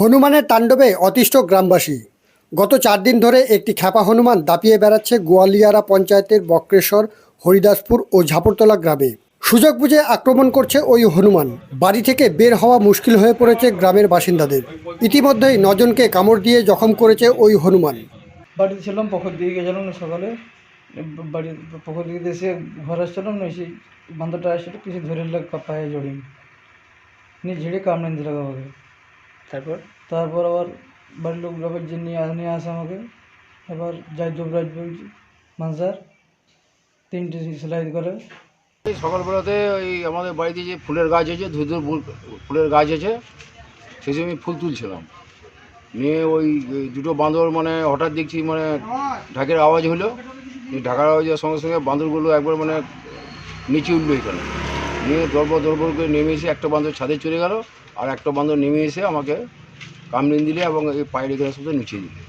হনুমানের তাণ্ডবে অতিষ্ঠ গ্রামবাসী। গত চার দিন ধরে একটি খ্যাপা হনুমান দাপিয়ে বেড়াচ্ছে গোয়ালিয়ারা পঞ্চায়েতের বক্রেশ্বর, হরিদাসপুর ও ঝাপরতলা গ্রামে। সুযোগ বুঝে আক্রমণ করছে ওই হনুমান। বাড়ি থেকে বের হওয়া মুশকিল হয়ে পড়েছে গ্রামের বাসিন্দাদের। ইতিমধ্যেই নজনকে কামড় দিয়ে জখম করেছে ওই হনুমান। বাড়িতে ছিলাম দিকে গেছিলাম সকালে। বাড়ি দিকে এসে ঘর আসছিলাম না বান্ধবটা আসছিল, কিছু ধরে পায়ে ঝেড়ে কামড়ে দিল আমাকে তারপর? তারপর আবার বাড়ির লোক আবার যে নিয়ে নিয়ে আসে আমাকে। এবার যাই দুবরাজপুর মানসার তিনটে সেলাই করে। এই সকালবেলাতে ওই আমাদের বাড়িতে যে ফুলের গাছ আছে ধুই ফুল ফুলের গাছ আছে সেই সময় আমি ফুল তুলছিলাম। নিয়ে ওই দুটো বাঁদর মানে হঠাৎ দেখছি মানে ঢাকের আওয়াজ হলো। ঢাকার আওয়াজের সঙ্গে সঙ্গে বাঁদরগুলো একবার মানে নিচে উঠল এখানে। নিয়ে দরবর দরবর করে নেমে এসে একটা বান্ধব ছাদে চলে গেল আর একটা বান্ধব নেমে এসে আমাকে কামড়িয়ে দিলে এবং এই পায়ের এখানে সাথে নিচে দিলে।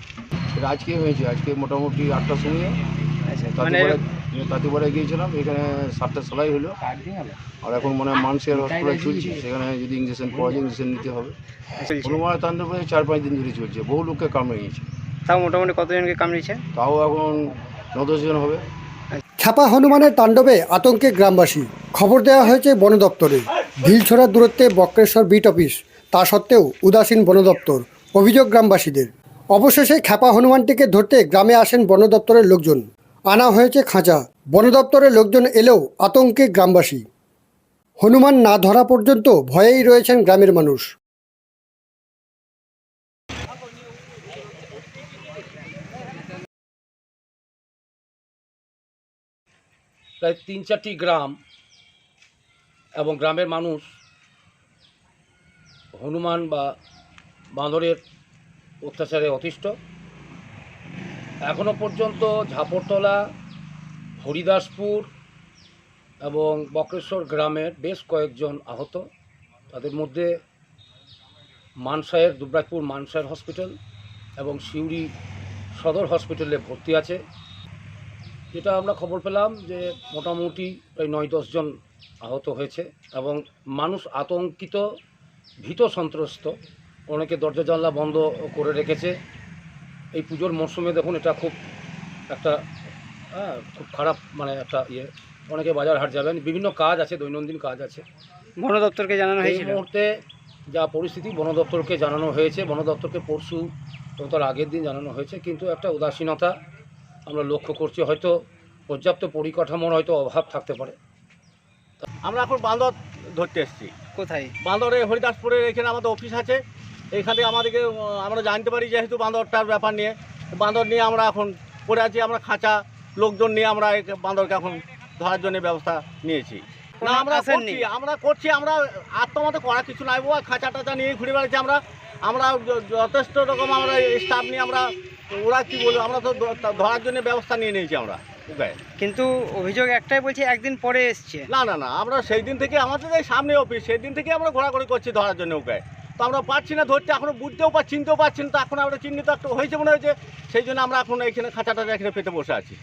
এটা আজকে হয়েছে আজকে মোটামুটি আটটার সময়। আচ্ছা মানে তাঁতিপাড়ায় তাঁতিপাড়ায় গিয়েছিলাম এখানে সাতটা সেলাই হলো। আর এখন মানে মানুষের হসপিটাল চলছে সেখানে যদি ইঞ্জেকশন পাওয়া যায় ইঞ্জেকশন নিতে হবে। চলছে। হনুমান তাণ্ডব চার পাঁচ দিন ধরে চলছে বহু লোককে কামড়ে নিয়েছে তাও মোটামুটি কতজনকে কামড়িয়েছে? তাও এখন ন দশ জন হবে। খ্যাপা হনুমানের তাণ্ডবে আতঙ্কে গ্রামবাসী। খবর দেওয়া হয়েছে বন দপ্তরে। ঢিলছড়ার দূরত্বে বক্রেশ্বর বিট অফিস, তা সত্ত্বেও উদাসীন বন দপ্তর। অভিযোগ গ্রামবাসীদের। অবশেষে খ্যাপা হনুমানটিকে ধরতে গ্রামে আসেন বন দপ্তরের লোকজন। আনা হয়েছে খাঁচা। বন দপ্তরের লোকজন এলেও আতঙ্কে গ্রামবাসী। হনুমান না ধরা পর্যন্ত ভয়েই রয়েছেন গ্রামের মানুষ। প্রায় তিন চারটি গ্রাম এবং গ্রামের মানুষ হনুমান বা বাঁদরের অত্যাচারে অতিষ্ঠ। এখনও পর্যন্ত ঝাপরতলা, হরিদাসপুর এবং বক্রেশ্বর গ্রামের বেশ কয়েকজন আহত। তাদের মধ্যে মানসায়ের দুবরাজপুর মানসায়ের হসপিটাল এবং সিউড়ি সদর হসপিটালে ভর্তি আছে। যেটা আমরা খবর পেলাম যে মোটামুটি প্রায় নয় দশজন আহত হয়েছে এবং মানুষ আতঙ্কিত ভীত সন্ত্রস্ত। অনেকে দরজা জানলা বন্ধ করে রেখেছে। এই পুজোর মরশুমে দেখুন এটা খুব একটা হ্যাঁ খুব খারাপ মানে একটা ইয়ে। অনেকে বাজার হাট যাবেন বিভিন্ন কাজ আছে দৈনন্দিন কাজ আছে। বন দপ্তরকে জানানো এই হয়েছিল? মুহূর্তে যা পরিস্থিতি বন দপ্তরকে জানানো হয়েছে। বন দপ্তরকে পরশু এবং তার আগের দিন জানানো হয়েছে। কিন্তু একটা উদাসীনতা আমরা লক্ষ্য করছি হয়তো পর্যাপ্ত পরিকাঠামোর হয়তো অভাব থাকতে পারে। আমরা এখন বান্দর ধরতে এসেছি। কোথায়? বান্দরে হরিদাসপুরের এখানে আমাদের অফিস আছে। এইখানে আমাদেরকে আমরা জানতে পারি যেহেতু বান্দরটার ব্যাপার নিয়ে। বান্দর নিয়ে আমরা এখন পড়ে আছি আমরা খাঁচা লোকজন নিয়ে আমরা বান্দরকে এখন ধরার জন্য ব্যবস্থা নিয়েছি। না আমরা করছি আমরা করছি আমরা আত্মমতো করা কিছু নাই ও খাঁচা টাচা নিয়ে ঘুরে বেড়াচ্ছি আমরা। আমরা যথেষ্ট রকম আমরা স্টাফ নিয়ে আমরা ওরা কি বলব? আমরা তো ধরার জন্য ব্যবস্থা নিয়ে নিয়েছি আমরা কিন্তু অভিযোগ একটাই বলছে একদিন পরে এসছে। না না না আমরা সেই দিন থেকে আমাদের এই সামনে অফিস সেই দিন থেকে আমরা ঘোরাঘুরি করছি ধরার জন্য উপায়। তো আমরা পাচ্ছি না ধরতে এখনও বুঝতেও পারছি চিনতেও পারছি না তো এখন আমরা চিহ্নিত একটা হয়েছে মনে হয়েছে সেই জন্য আমরা এখন এখানে খাঁচাটা এখানে পেতে বসে আছি।